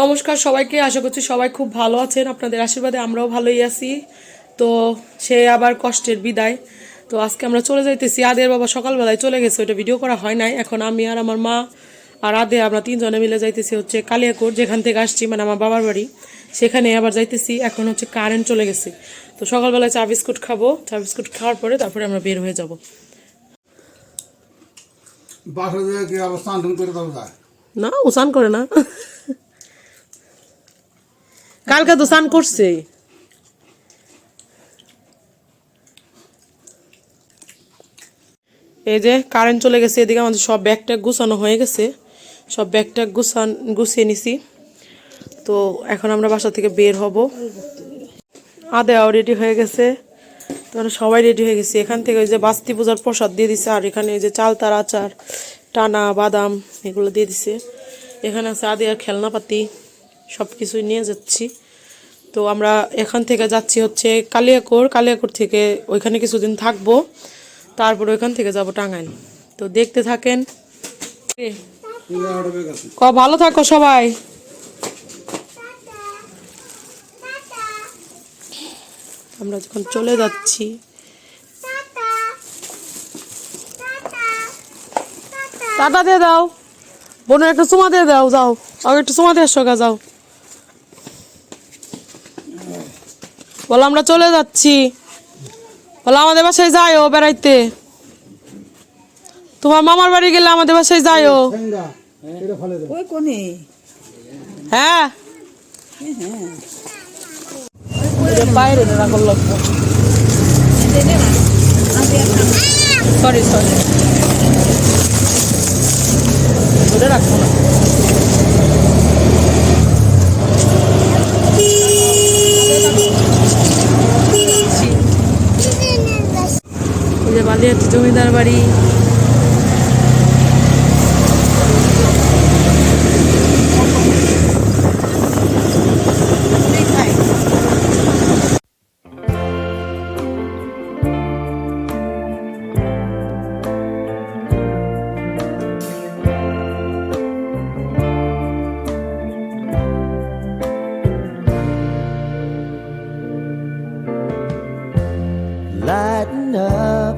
নমস্কার সবাইকে আশা করছি সবাই খুব ভালো আছেন। আপনাদের আশীর্বাদে আমরাও ভালোই আছি। তো সে আবার কষ্টের বিদায়। তো আজকে আমরা চলে যাইতেছি আদের বাবা সকালবেলায় চলে গেছে ওইটা ভিডিও করা হয় নাই। এখন আমি আর আমার মা আর আদে আমরা তিনজনে মিলে যাইতেছি হচ্ছে কালিয়াকোট যেখান থেকে আসছি মানে আমার বাবার বাড়ি। সেখানে আবার যাইতেছি এখন হচ্ছে কারেন্ট চলে গেছে। তো সকালবেলায় চা বিস্কুট খাব। চা বিস্কুট খাওয়ার পরে তারপরে আমরা বের হয়ে যাব। না ও স্নান করে না। কালকে তো স্নান করছে। এই যে কারেন্ট চলে গেছে, এদিকে আমাদের সব ব্যাগ গুছানো হয়ে গেছে। সব ব্যাগ গুছান, গুছিয়ে নিছি। তো এখন আমরা বাসা থেকে বের হব। আদেও রেডি হয়ে গেছে। তো সবাই রেডি হয়ে গেছি। এখান থেকে ওই যে বাস্তি পূজার প্রসাদ দিয়ে দিছে, আর এখানে এই যে চালতার আচার, টানা, বাদাম, এগুলো দিয়ে দিছে। এখানে আছে আদি আর খেলনাপাতি। সব কিছুই নিয়ে যাচ্ছি। তো আমরা এখান থেকে যাচ্ছি হচ্ছে কালিয়াকোর। কালিয়াকোর থেকে ওইখানে কিছুদিন থাকব। তারপর ওইখান থেকে যাব টাঙ্গাইল। তো দেখতে থাকেন। ক ভালো থাকো সবাই। আমরা যখন চলে যাচ্ছি। টাটা দিয়ে দাও। বোনের একটা চুমা দিয়ে দাও যাও। আর একটু চুমা দিয়ে গা, যাও। বলো আমরা চলে যাচ্ছি। বলো আমাদের বাসায় যাইও বেড়াইতে। তোমার মামার বাড়ি গেলে আমাদের বাসায় যাইও। কোনে? হ্যাঁ। বাইরে লাগবো সরি সরি ওটা রাখব না। বাড়ি Lighten up,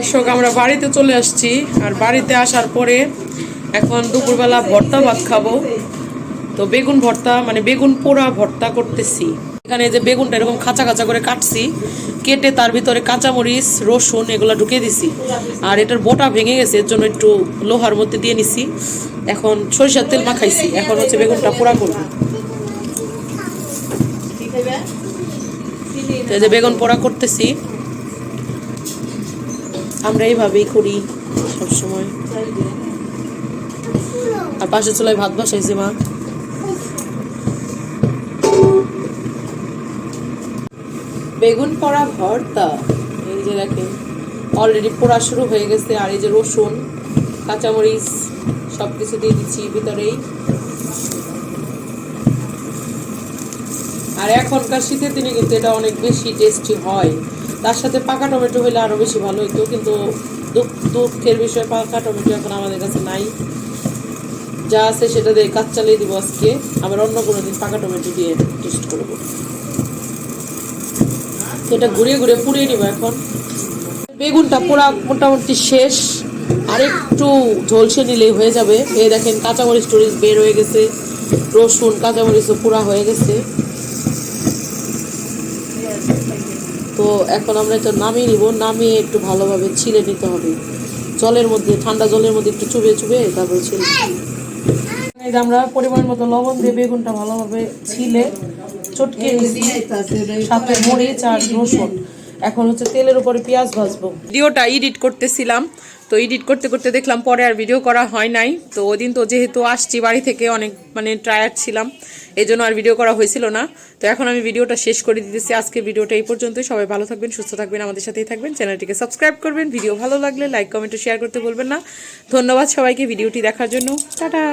দর্শক, আমরা বাড়িতে চলে আসছি আর বাড়িতে আসার পরে এখন দুপুরবেলা ভর্তা ভাত খাব। তো বেগুন ভর্তা মানে বেগুন পোড়া ভর্তা করতেছি। এখানে যে বেগুনটা এরকম খাঁচা খাঁচা করে কাটছি, কেটে তার ভিতরে কাঁচামরিচ, রসুন এগুলো ঢুকিয়ে দিছি। আর এটার বোটা ভেঙে গেছে, এর জন্য একটু লোহার মধ্যে দিয়ে নিছি। এখন সরিষার তেল মাখাইছি, এখন হচ্ছে বেগুনটা পোড়া করব। যে বেগুন পোড়া করতেছি। আমরা এইভাবেই করি সবসময়। আর পাশে চুলায় ভাত বসাইছি মা। বেগুন পোড়া ভর্তা, এই যে দেখেন অলরেডি পোড়া শুরু হয়ে গেছে, আর এই যে রসুন, কাঁচামরিচ সব কিছু দিয়ে দিচ্ছি ভিতরেই। আর এখনকার শীতের দিনে কিন্তু এটা অনেক বেশি টেস্টি হয়। তার সাথে পাকা টমেটো হলে আরও বেশি ভালো হতো কিন্তু দুঃখ- দুঃখের বিষয়ে, পাকা টমেটো এখন আমাদের কাছে নাই। যা আছে সেটা দিয়ে কাজ চালিয়ে দিব আজকে। আবার অন্য কোনো দিন পাকা টমেটো দিয়ে টেস্ট করব। এটা ঘুরিয়ে ঘুরে পুড়িয়ে নিব এখন। বেগুনটা পোড়া মোটামুটি শেষ। আর একটু ঝলসে নিলেই হয়ে যাবে। এই দেখেন কাঁচামরিচ টরিচ বের হয়ে গেছে। রসুন, কাঁচামরিচও পোড়া হয়ে গেছে। তো এখন আমরা এটা নামিয়ে নিব নামিয়ে একটু ভালোভাবে ছিলে নিতে হবে। জলের মধ্যে ঠান্ডা জলের মধ্যে একটু চুবে চুবে তারপরে ছিলে আমরা পরিমাণ মতো লবণ দিয়ে বেগুনটা ভালোভাবে ছিলে চটকে সাথে মরিচ আর রসুন। এখন হচ্ছে তেলের উপরে পেঁয়াজ ভাজবো। ভিডিওটা এডিট করতেছিলাম। তো এডিট করতে করতে দেখলাম পরে আর ভিডিও করা হয় নাই। তো ওই তো যেহেতু আসছি বাড়ি থেকে অনেক মানে টায়ার্ড ছিলাম এই জন্য আর ভিডিও করা হয়েছিল না। তো এখন আমি ভিডিওটা শেষ করে দিতেছি। আজকে ভিডিওটা এই পর্যন্তই। সবাই ভালো থাকবেন, সুস্থ থাকবেন, আমাদের সাথেই থাকবেন। চ্যানেলটিকে সাবস্ক্রাইব করবেন। ভিডিও ভালো লাগলে লাইক কমেন্ট শেয়ার করতে বলবেন না। ধন্যবাদ সবাইকে ভিডিওটি দেখার জন্য। টাটা!